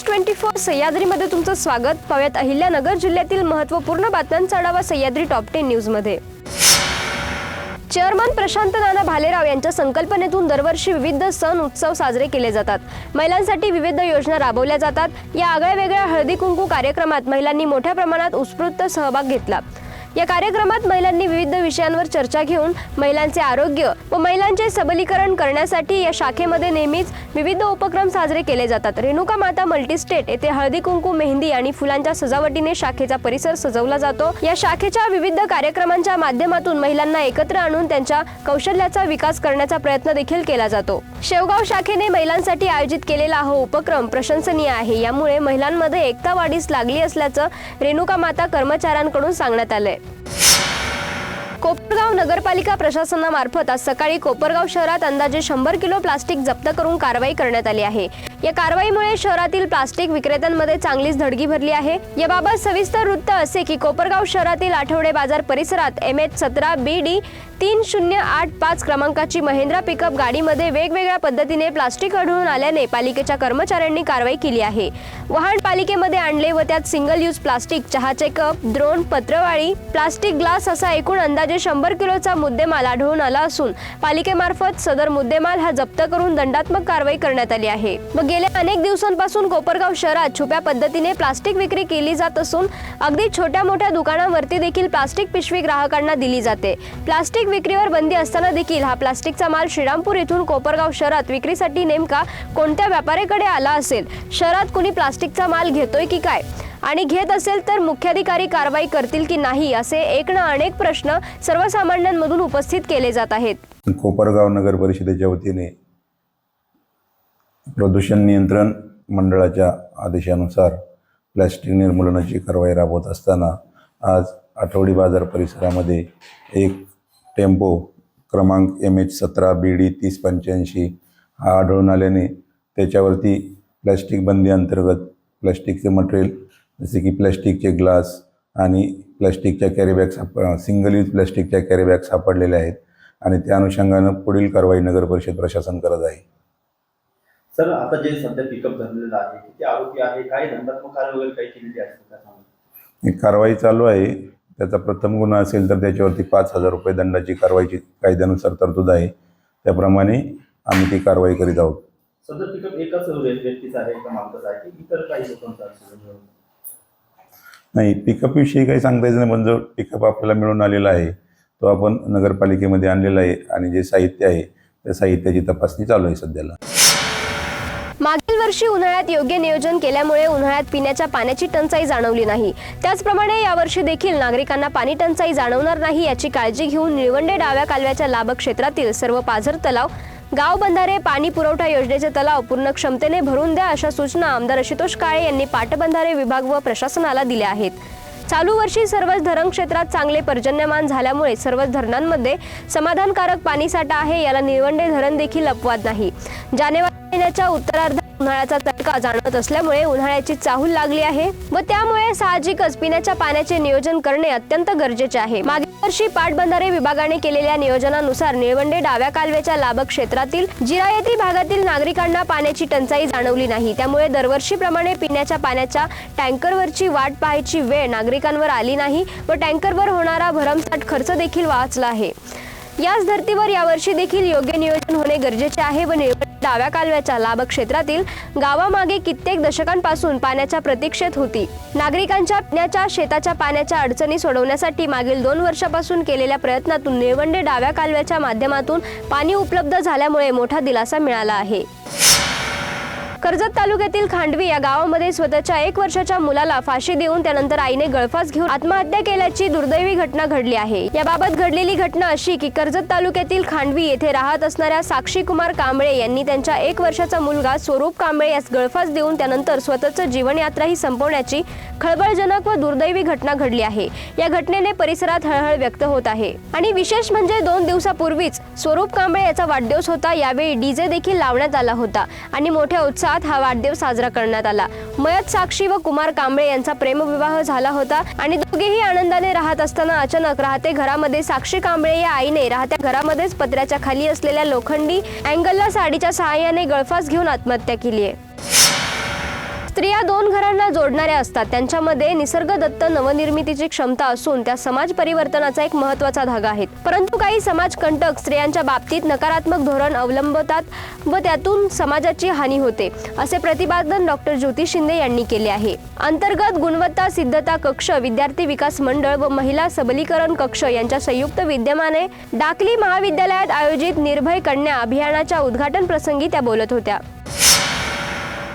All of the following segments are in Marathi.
न्यूज ट्वेंटी फोर सह्याद्रीमध्ये तुमचं स्वागत. पाहूयात अहिल्यानगर जिल्ह्यातील महत्त्वपूर्ण बातम्यांचा आढावा सह्याद्री टॉप टेन न्यूजमध्ये. चेअरमन प्रशांत नाना भालेराव यांच्या संकल्पनेतून दरवर्षी विविध सण उत्सव साजरे केले जातात. महिलांसाठी विविध योजना राबवल्या जातात. या आगळ्या वेगळ्या हळदी कुंकू कार्यक्रमात महिलांनी मोठ्या प्रमाणात उत्स्फूर्त सहभाग घेतला. या कार्यक्रमात महिलांनी विविध विषयांवर चर्चा घेऊन महिलांचे आरोग्य व महिलांचे सबलीकरण करण्यासाठी या शाखेमध्ये नेहमीच विविध उपक्रम साजरे केले जातात. रेणुका माता मल्टीस्टेट येथे हळदी कुंकू मेहंदी आणि फुलांच्या सजावटीने शाखेचा परिसर सजवला जातो. या शाखेच्या विविध कार्यक्रमांच्या माध्यमातून महिलांना एकत्र आणून त्यांच्या कौशल्याचा विकास करण्याचा प्रयत्न देखील केला जातो. शेवगाव शाखेने महिलांसाठी आयोजित केलेला हा उपक्रम प्रशंसनीय आहे. यामुळे महिलांमध्ये एकता वाढीस लागली असल्याचं रेणुका माता कर्मचाऱ्यांकडून सांगण्यात आलंय. कोपरगाव नगरपालिका प्रशासनामार्फत आज सकाळी कोपरगाव शहरात अंदाजे शंभर किलो प्लास्टिक जप्त करून कारवाई करण्यात आली आहे. या कारवाईमुळे शहरातील प्लास्टिक विक्रेत्यांमध्ये चांगलीच धडकी भरली आहे. याबाबत सविस्तर वृत्त असे की कोपरगाव शहरातील आठवडे बाजार परिसरात एम एच सतरा बी डी तीन शून्य आठ पाच क्रमांकाची महिंद्रा पिकअप गाडीमध्ये वेगवेगळ्या पद्धतीने प्लास्टिक आढळून आल्याने पालिकेच्या कर्मचाऱ्यांनी कारवाई केली आहे. वाहन पालिकेमध्ये आणले व त्यात सिंगल यूज प्लास्टिक चहाचे कप द्रोण पत्रवाळी प्लास्टिक ग्लास असा एकूण अंदाजे शंभर किलोचा मुद्देमाल आढळून आला असून पालिकेमार्फत सदर मुद्देमाल हा जप्त करून दंडात्मक कारवाई करण्यात आली आहे. मग गेल्या अनेक दिवसांपासून कोपरगाव शहरात छुप्या पद्धतीने प्लास्टिक विक्री केली जात असून अगदी छोट्या मोठ्या दुकानांवरती देखील प्लास्टिक पिशवी ग्राहकांना दिली जाते. प्लास्टिक विक्रीवर बंदी असताना देखील हा प्लास्टिकचा माल श्रीरामपूर येथून कोपरगाव शहरात विक्रीसाठी नेमका कोणत्या व्यापाऱ्याकडे आला असेल? शहरात कुणी प्लास्टिकचा माल घेतोय की काय? आणि घेत असेल तर मुख्याधिकारी कारवाई करतील की नाही असे एक ना अनेक प्रश्न सर्वसामान्यांमधून उपस्थित केले जात आहेत. कोपरगाव नगर परिषदेच्या वतीने प्रदूषण नियंत्रण मंडळाच्या आदेशानुसार प्लॅस्टिक निर्मूलनाची कारवाई राबवत असताना आज आठवडी बाजार परिसरामध्ये एक टेम्पो क्रमांक एम एच सतरा बी डी तीस पंच्याऐंशी हा आढळून आल्याने त्याच्यावरती प्लॅस्टिक बंदी अंतर्गत प्लॅस्टिकचे मटेरियल जसे की प्लॅस्टिकचे ग्लास आणि प्लॅस्टिकच्या कॅरीबॅग साप सिंगल यूज प्लॅस्टिकच्या कॅरीबॅग सापडलेल्या आहेत आणि त्या अनुषंगानं पुढील कारवाई नगर परिषद प्रशासन करत आहे. सर आता जे सध्या पिकअप धरलेलं आहे किती आरोपी आहे काही दंडात्मक कारवाई वगैरे काही केलेली आहे का सांगा एक कारवाई चालू आहे. त्याचा प्रथम गुन्हा असेल तर त्याच्यावरती पाच हजार रुपये दंडाची कारवाईची कायद्यानुसार तरतूद आहे. त्याप्रमाणे आम्ही ती कारवाई करीत आहोत. सदर पिकअप एकाच व्यक्तीचा आहे एका मालकाचा आहे की इतर काही लोकांचा असेल नाही पिकअपविषयी काही सांगता येत नाही पण जो पिकअप आपल्याला मिळून आलेला आहे तो आपण नगरपालिकेमध्ये आणलेला आहे आणि जे साहित्य आहे त्या साहित्याची तपासणी चालू आहे सध्याला. मागील वर्षी उन्हाळ्यात योग्य नियोजन केल्यामुळे उन्हाळ्यात पिण्याच्या पाण्याची टंचाई जाणवली नाही. त्याचप्रमाणे यावर्षी देखील नागरिकांना पाणी टंचाई जाणवणार नाही याची काळजी घेऊन निळवंडे डाव्या कालव्याच्या लाभ क्षेत्रातील सर्व पाझर तलाव गाव बंधारे पाणी पुरवठा योजनेचे तलाव पूर्ण क्षमतेने भरून द्या अशा सूचना आमदार आशुतोष काळे यांनी पाटबंधारे विभाग व प्रशासनाला दिल्या आहेत. चालू वर्षी सर्वच धरण क्षेत्रात चांगले पर्जन्यमान झाल्यामुळे सर्वच धरणांमध्ये समाधानकारक पाणीसाठा आहे याला निळवंडे धरण देखील अपवाद नाही. जानेवारी महिन्याच्या उत्तरार्धात उन्हाळ्याचा तडका जाणवत असल्यामुळे उन्हाळ्याची चाहूल लागली आहे व त्यामुळे साहजिकच पिण्याच्या पाण्याचे नियोजन करणे अत्यंत गरजेचे आहे. मागील वर्षी पाटबंधारे विभागाने केलेल्या नियोजनानुसार निळवंडे डाव्या कालव्याच्या लाभक क्षेत्रातील जिरायती भागातील नागरिकांना पाण्याची टंचाई जाणवली नाही. त्यामुळे दरवर्षीप्रमाणे पिण्याच्या पाण्याच्या टँकरवरची वाट पाहायची वेळ नागरिकांवर आली नाही व टँकरवर होणारा भरमसाठ खर्च देखील वाचला आहे. याच धर्तीवर यावर्षी देखील योग्य नियोजन होणे गरजेचे आहे व डाव्या कालव्याच्या लाभ क्षेत्रातील गावामागे कित्येक दशकांपासून पाण्याच्या प्रतीक्षेत होती. नागरिकांच्या पिण्याच्या शेताच्या पाण्याच्या अडचणी सोडवण्यासाठी मागील दोन वर्षापासून केलेल्या प्रयत्नातून निळवंडे डाव्या कालव्याच्या माध्यमातून पाणी उपलब्ध झाल्यामुळे मोठा दिलासा मिळाला आहे. कर्जत तालुक्यातील खांडवी या गावामध्ये स्वतःच्या एक वर्षाच्या मुलाला फाशी देऊन त्यानंतर आईने गळफास घेऊन आत्महत्या केल्याची दुर्दैवी घटना घडली आहे. याबाबत घडलेली घटना अशी की कर्जत तालुक्यातील खांडवी येथे राहत असणाऱ्या साक्षी कुमार कांबळे यांनी त्यांच्या एक वर्षाचा मुलगा स्वरूप कांबळे यास गळफास देऊन त्यानंतर स्वतःचं जीवनयात्राही संपवण्याची खळबळजनक व दुर्दैवी घटना घडली आहे. या घटनेने परिसरात हळहळ व्यक्त होत आहे. आणि विशेष म्हणजे दोन दिवसापूर्वीच स्वरूप कांबळे याचा वाढदिवस होता. यावेळी डीजे देखील लावण्यात आला होता. आणि मोठ्या उत्साह उत्साहात हा वाढदिवस साजरा करण्यात आला. मयत साक्षी व कुमार कांबळे यांचा प्रेमविवाह झाला होता आणि दोघेही आनंदाने राहत असताना अचानक राहते घरामध्ये. साक्षी कांबळे या आईने राहत्या घरामध्येच पत्र्याच्या खाली असलेल्या लोखंडी अँगलला साडीच्या सहाय्याने गळफास घेऊन आत्महत्या केली आहे. स्त्रिया दोन घरांना जोडणाऱ्या असतात. त्यांच्यामध्ये निसर्गदत्त नवनिर्मितीची क्षमता असून त्या समाज परिवर्तनाचा एक महत्त्वाचा धागा आहेत. परंतु काही समाजकंटक स्त्रियांच्या बाबतीत नकारात्मक धोरण अवलंबतात व त्यातून समाजाची हानी होते असे प्रतिपादन डॉक्टर ज्योती शिंदे यांनी केले आहे. अंतर्गत गुणवत्ता सिद्धता कक्ष विद्यार्थी विकास मंडळ व महिला सबलीकरण कक्ष यांच्या संयुक्त विद्यमाने डाकली महाविद्यालयात आयोजित निर्भय कन्या अभियानाच्या उद्घाटन प्रसंगी त्या बोलत होत्या.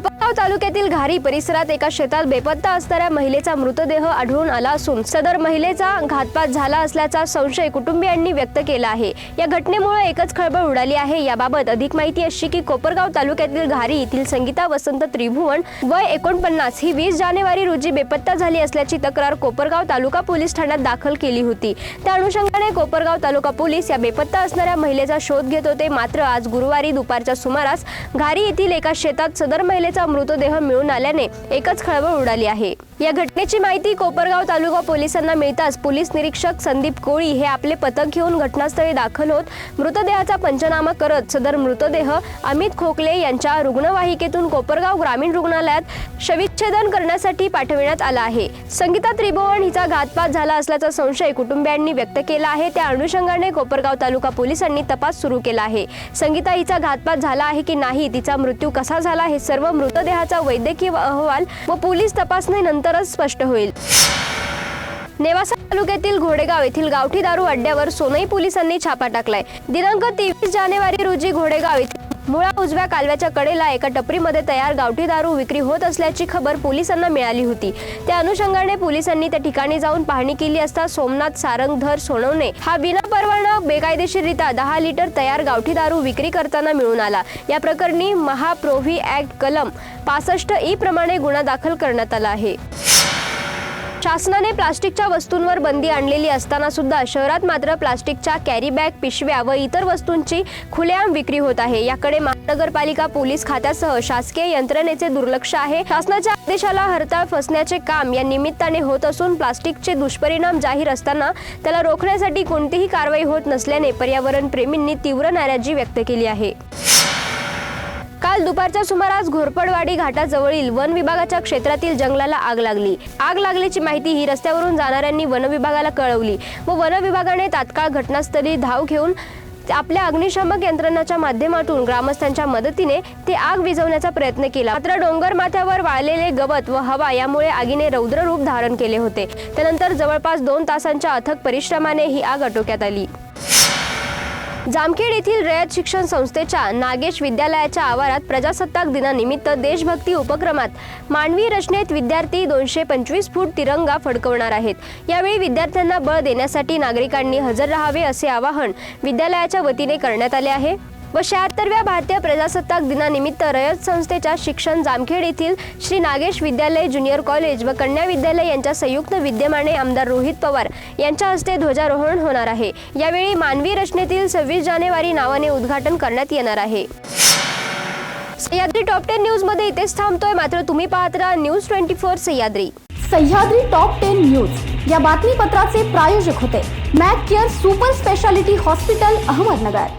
कोपरगाव तालुक्यातील घारी परिसरात एका शेतात बेपत्ता असणाऱ्या महिलेचा मृतदेह आढळून आला असून सदर महिलेचा घातपात झाला असल्याचा संशय कुटुंबियांनी व्यक्त केला आहे. या घटनेमुळे एकच खळबळ उडाली आहे. याबाबत अधिक माहिती अशी की कोपरगाव तालुक्यातील घारी येथील संगीता वसंत त्रिभुवन वय एकोणपन्नास ही वीस जानेवारी रोजी बेपत्ता झाली असल्याची तक्रार कोपरगाव तालुका पोलीस ठाण्यात दाखल केली होती. त्या अनुषंगाने कोपरगाव तालुका पोलीस या बेपत्ता असणाऱ्या महिलेचा शोध घेत होते. मात्र आज गुरुवारी दुपारच्या सुमारास घारी येथील एका शेतात सदर महिलेचा महिलेचा मृतदेह मिळून आल्याने एकच खळबळ उडाली आहे. या घटनेची माहिती कोपरगाव तालुका पोलिसांना मिळताच पोलीस निरीक्षक संदीप कोळी हे आपले पथक घेऊन घटनास्थळी दाखल होत मृतदेहाचा पंचनामा करत सदर मृतदेह अमित खोकले यांच्या रुग्णवाहिकेतून कोपरगाव ग्रामीण रुग्णालयात शविच्छेदन करण्यासाठी पाठविण्यात आला आहे. संगीता त्रिभुवन हिचा घातपात झाला असल्याचा संशय कुटुंबियांनी व्यक्त केला आहे. त्या अनुषंगाने कोपरगाव तालुका पोलिसांनी तपास सुरू केला आहे. संगीता हिचा घातपात झाला आहे की नाही तिचा मृत्यू कसा झाला हे सर्व मृतदेहाचा वैद्यकीय अहवाल व पोलीस तपासणीनंतरच स्पष्ट होईल. नेवासा तालुक्यातील घोडेगाव येथील गावठी दारू अड्ड्यावर सोनई पोलिसांनी छापा टाकलाय. दिनांक तेवीस जानेवारी रोजी घोडेगाव येथील मुळा उजव्या कालव्याच्या कडेला एका टपरीमध्ये तयार गावठी दारू विक्री होत असल्याची खबर पोलिसांना मिळाली होती. त्या अनुषंगाने पोलिसांनी त्या ठिकाणी जाऊन पाहणी केली असता सोमनाथ सारंगधर सोनवणे हा विनापरवाना बेकायदेशीररित्या दहा लिटर तयार गावठी दारू विक्री करताना मिळून आला. या प्रकरणी महाप्रोव्ही ऍक्ट कलम पासष्ट ई प्रमाणे गुन्हा दाखल करण्यात आला आहे. शासनाने प्लास्टिकच्या वस्तूंवर बंदी आणलेली असताना सुद्धा शहरात मात्र प्लास्टिकच्या कॅरी बॅग पिशव्या व इतर वस्तूंची खुलेआम विक्री होत आहे. याकडे महानगरपालिका पोलीस खात्यासह शासकीय यंत्रणेचे दुर्लक्ष आहे. शासनाच्या आदेशाला हरताळ फसण्याचे काम या निमित्ताने होत असून प्लास्टिकचे दुष्परिणाम जाहीर असताना त्याला रोखण्यासाठी कोणतीही कारवाई होत नसल्याने पर्यावरण प्रेमींनी तीव्र नाराजी व्यक्त केली आहे. काल दुपारच्या सुमारास घोरपडवाडी घाटाजवळील वन विभागाच्या क्षेत्रातील जंगलाला आग लागली. आग लागल्याची माहिती ही रस्त्यावरून जाणाऱ्यांनी वन विभागाला कळवली व वन विभागाने तात्काळ घटनास्थळी धाव घेऊन आपल्या अग्निशामक यंत्रणाच्या माध्यमातून ग्रामस्थांच्या मदतीने ते आग विझवण्याचा प्रयत्न केला. मात्र डोंगर माथ्यावर वाळलेले गवत व हवा यामुळे आगीने रौद्र रूप धारण केले होते. त्यानंतर जवळपास दोन तासांच्या अथक परिश्रमाने ही आग आटोक्यात आली. जामखेड येथील रयत शिक्षण संस्थेच्या नागेश विद्यालयाच्या आवारात प्रजासत्ताक दिनानिमित्त देशभक्ती उपक्रमात मानवी रचनेत विद्यार्थी दोनशे पंचवीस फूट तिरंगा फडकवणार आहेत. यावेळी विद्यार्थ्यांना बळ देण्यासाठी नागरिकांनी हजर राहावे असे आवाहन विद्यालयाच्या वतीने करण्यात आले आहे. व शहात्तरव्या भारतीय प्रजासत्ताक दिनानिमित्त रयत संस्थेच्या शिक्षण जामखेड येथील श्री नागेश विद्यालय ज्युनियर कॉलेज व कन्या विद्यालय यांच्या संयुक्त विद्यमाने आमदार रोहित पवार यांच्या हस्ते ध्वजारोहण होणार आहे. यावेळी मानवी रचनेतील सव्वीस जानेवारी नावाने उद्घाटन करण्यात येणार आहे. सह्याद्री टॉप टेन न्यूजमध्ये इथेच थांबतोय. मात्र तुम्ही पाहत राहा news twenty four Sahyadri. Sahyadri top ten news. या बातमीपत्राचे प्रायोजक होते. Mac Care super speciality hospital Ahmednagar.